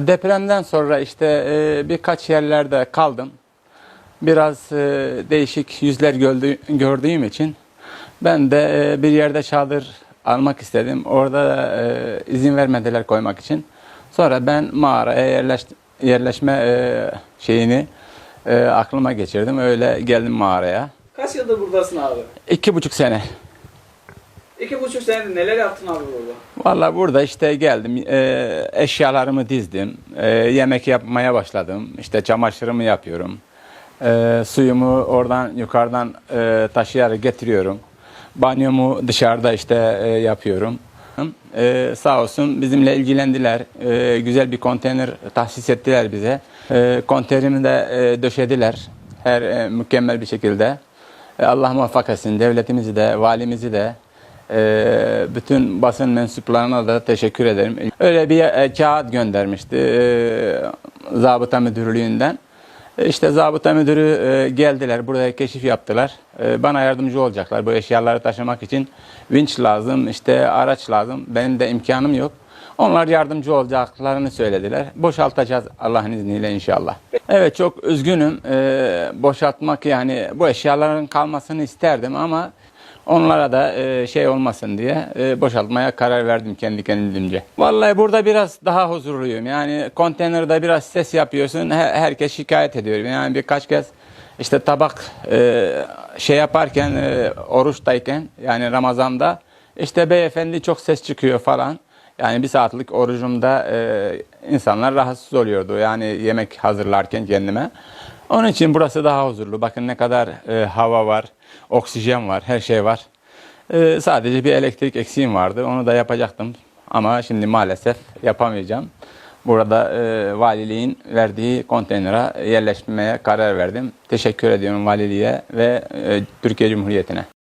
Depremden sonra işte e, birkaç yerlerde kaldım. Biraz e, değişik yüzler gördü- gördüğüm için ben de e, bir yerde çadır almak istedim. Orada e, izin vermediler koymak için. Sonra ben mağaraya yerleş, yerleşme e, şeyini e, aklıma geçirdim. Öyle geldim mağaraya. Kaç yıldır buradasın abi? İki buçuk sene. İki buçuk senedir neler yaptın abi burada? Valla burada işte geldim, e, eşyalarımı dizdim, e, yemek yapmaya başladım, işte çamaşırımı yapıyorum, e, suyumu oradan yukarıdan e, taşıyarak getiriyorum, banyomu dışarıda işte e, yapıyorum. E, sağ olsun bizimle ilgilendiler, e, güzel bir konteyner tahsis ettiler bize, e, konteynerimi de e, döşediler her e, mükemmel bir şekilde. E, Allah muvaffak etsin devletimizi de, valimizi de, ee, bütün basın mensuplarına da teşekkür ederim. Öyle bir e, kağıt göndermişti e, zabıta müdürlüğünden. E, İşte zabıta müdürü e, geldiler, buraya keşif yaptılar. E, bana yardımcı olacaklar bu eşyaları taşımak için. Vinç lazım, işte araç lazım. Benim de imkanım yok. Onlar yardımcı olacaklarını söylediler. Boşaltacağız Allah'ın izniyle inşallah. Evet çok üzgünüm. Boşaltmak yani bu eşyaların kalmasını isterdim ama Onlara da e, şey olmasın diye e, boşaltmaya karar verdim kendi kendimce. Vallahi burada biraz daha huzurluyum. Yani konteynerde biraz ses yapıyorsun. Her, herkes şikayet ediyor. Yani birkaç kez işte tabak e, şey yaparken e, oruçtayken yani Ramazan'da işte beyefendi çok ses çıkıyor falan. Yani bir saatlik orucumda e, insanlar rahatsız oluyordu. Yani yemek hazırlarken kendime. Onun için burası daha huzurlu. Bakın ne kadar e, hava var, oksijen var, her şey var. E, sadece bir elektrik eksiğim vardı. Onu da yapacaktım. Ama şimdi maalesef yapamayacağım. Burada e, valiliğin verdiği konteynere yerleşmeye karar verdim. Teşekkür ediyorum valiliğe ve e, Türkiye Cumhuriyeti'ne.